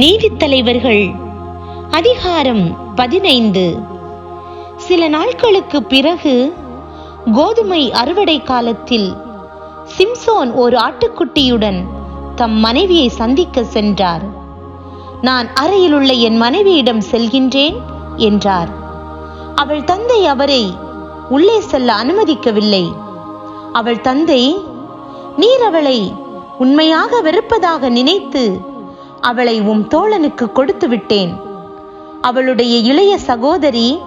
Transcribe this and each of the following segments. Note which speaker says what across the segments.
Speaker 1: நீதித்தலைவர்கள். அதிகாரம் பதினைந்து. சில நாட்களுக்கு பிறகு கோதுமை அறுவடை காலத்தில் சிம்சோன் ஒரு ஆட்டுக்குட்டியுடன் தம் மனைவியை சந்திக்க சென்றார். நான் அறையிலுள்ள என் மனைவியிடம் செல்கின்றேன் என்றார். அவள் தந்தை அவரை உள்ளே செல்ல அனுமதிக்கவில்லை. அவள் தந்தை நீர் அவளை உண்மையாக வெறுப்பதாக நினைத்து அவளை உம் தோழனுக்கு கொடுத்து விட்டேன் அவளுடைய இளைய சகோதரி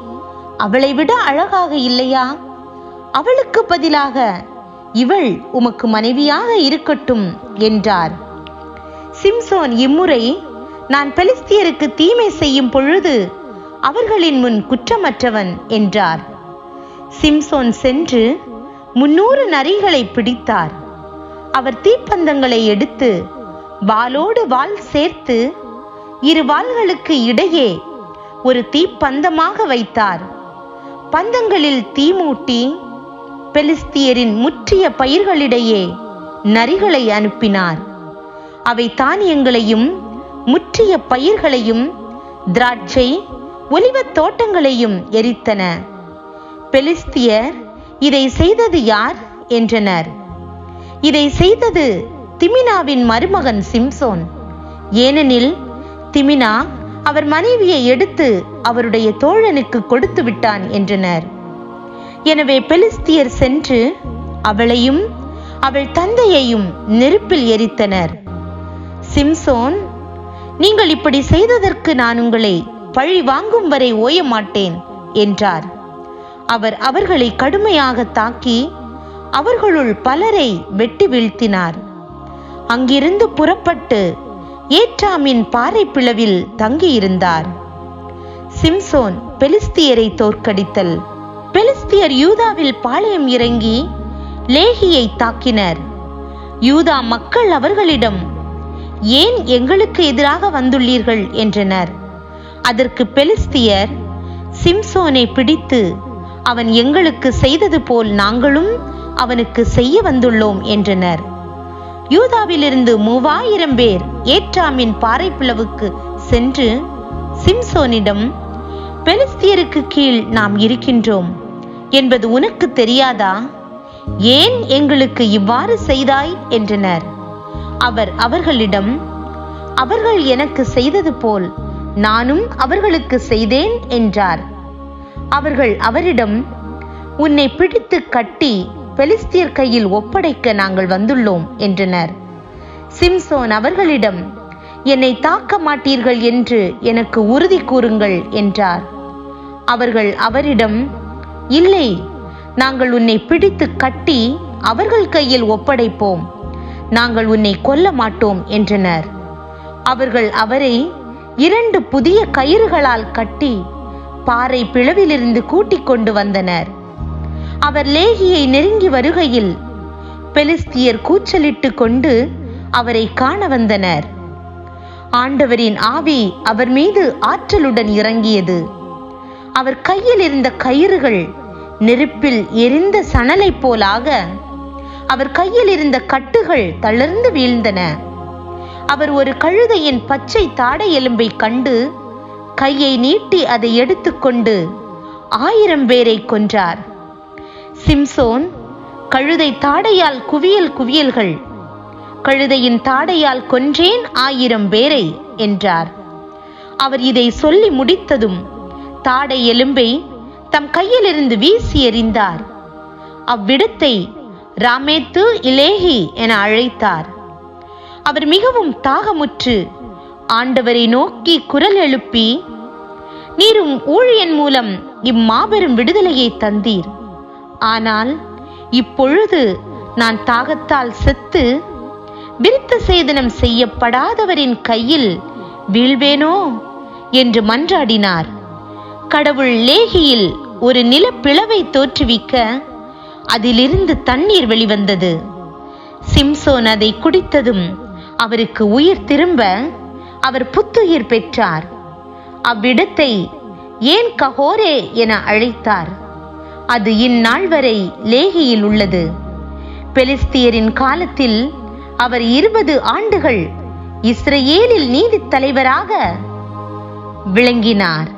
Speaker 1: அவளை விட அழகாக இல்லையா? அவளுக்கு பதிலாக இவள் உமக்கு மனைவியாக இருக்கட்டும் என்றார். சிம்சோன் இம்முறை நான் பெலிஸ்தியருக்கு தீமை செய்யும் பொழுது அவர்களின் முன் குற்றமற்றவன் என்றார். சிம்சோன் சென்று முன்னூறு நரிகளை பிடித்தார். அவர் தீப்பந்தங்களை எடுத்து வாளோடு வாள் சேர்த்து இரு வாள்களுக்கு இடையே ஒரு தீப்பந்தமாக வைத்தார். பந்தங்களில் தீ மூட்டி பெலிஸ்தியரின் முற்றிய பயிர்களிடையே நரிகளை அனுப்பினார். அவை தானியங்களையும் முற்றிய பயிர்களையும் திராட்சை ஒலிவத் தோட்டங்களையும் எரித்தன. பெலிஸ்தியர் இதை செய்தது யார்? என்றனர். இதை செய்தது திமினாவின் மருமகன் சிம்சோன். ஏனெனில் திமினா அவர் மனைவியை எடுத்து அவருடைய தோழனுக்கு கொடுத்து விட்டான் என்றனர். எனவே பெலிஸ்தியர் சென்று அவளையும் அவள் தந்தையையும் நெருப்பில் எரித்தனர். சிம்சோன் நீங்கள் இப்படி செய்ததற்கு நான் உங்களை பழி வாங்கும் வரை ஓய மாட்டேன் என்றார். அவர் அவர்களை கடுமையாக தாக்கி அவர்களுள் பலரை வெட்டி வீழ்த்தினார். அங்கிருந்து புறப்பட்டு ஏற்றாமின் பாறை பிளவில் தங்கியிருந்தார். சிம்சோன் பெலிஸ்தியரை தோற்கடித்தல். பெலிஸ்தியர் யூதாவில் பாளையம் இறங்கி லேகியை தாக்கினர். யூதா மக்கள் அவர்களிடம் ஏன் எங்களுக்கு எதிராக வந்துள்ளீர்கள்? என்றனர். அதற்கு பெலிஸ்தியர் சிம்சோனை பிடித்து அவன் எங்களுக்கு செய்தது போல் நாங்களும் அவனுக்கு செய்ய வந்துள்ளோம் என்றனர். யூதாவிலிருந்து மூவாயிரம் பேர் ஏற்றாமின் பாறை பிளவுக்கு சென்று சிம்சோனிடம் பெலிஸ்தியருக்கு கீழ் நாம் இருக்கின்றோம். என்பது உனக்கு தெரியாதா? ஏன் எங்களுக்கு இவ்வாறு செய்தாய்? என்றனர். அவர் அவர்களிடம் அவர்கள் எனக்கு செய்தது போல் நானும் அவர்களுக்கு செய்தேன் என்றார். அவர்கள் அவரிடம் உன்னை பிடித்து கட்டி பெலிஸ்தியர் கையில் ஒப்படைக்க நாங்கள் வந்துள்ளோம் என்றனர். சிம்சோன் அவர்களிடம் என்னை தாக்க மாட்டீர்கள் என்று எனக்கு உறுதி கூறுங்கள் என்றார். அவர்கள் அவரிடம் இல்லை நாங்கள் உன்னை பிடித்து கட்டி அவர்கள் கையில் ஒப்படைப்போம் நாங்கள் உன்னை கொல்ல மாட்டோம் என்றனர். அவர்கள் அவரை இரண்டு புதிய கயிறுகளால் கட்டி பாறை பிளவிலிருந்து கூட்டிக் கொண்டு வந்தனர். அவர் லேகியை நெருங்கி வருகையில் பெலிஸ்தியர் கூச்சலிட்டு கொண்டு அவரை காண வந்தனர். ஆண்டவரின் ஆவி அவர் மீது ஆற்றலுடன் இறங்கியது. அவர் கையில் இருந்த கயிறுகள் நெருப்பில் எரிந்த சணலைப் போலாக அவர் கையில் இருந்த கட்டுகள் தளர்ந்து வீழ்ந்தன. அவர் ஒரு கழுதையின் பச்சை தாடை எலும்பை கண்டு கையை நீட்டி அதை எடுத்துக்கொண்டு ஆயிரம் பேரை கொன்றார். சிம்சோன் கழுதை தாடையால் குவியல் குவியல்கள் கழுதையின் தாடையால் கொன்றேன் ஆயிரம் பேரை என்றார். அவர் இதை சொல்லி முடித்ததும் தாடை எலும்பை தம் கையிலிருந்து வீசி எறிந்தார். அவ்விடத்தை ராமேத்து இலேஹி என அழைத்தார். அவர் மிகவும் தாகமுற்று ஆண்டவரை நோக்கி குரல் எழுப்பி நீரும் ஊழியன் மூலம் இம்மாபெரும் விடுதலையை தந்தீர். ஆனால் இப்பொழுது நான் தாகத்தால் செத்து விருத்த சேதனம் செய்யப்படாதவரின் கையில் வீழ்வேனோ என்று மன்றாடினார். கடவுள் லேகியில் ஒரு நிலப்பிளவை தோற்றுவிக்க அதிலிருந்து தண்ணீர் வெளிவந்தது. சிம்சோன் அதை குடித்ததும் அவருக்கு உயிர் திரும்ப அவர் புத்துயிர் பெற்றார். அவ்விடத்தை ஏன் கஹோரே என அழைத்தார். அது இந்நாள் வரை லேகியில் உள்ளது. பெலிஸ்தியரின் காலத்தில் அவர் இருபது ஆண்டுகள் இஸ்ரேலில் நீதித் தலைவராக விளங்கினார்.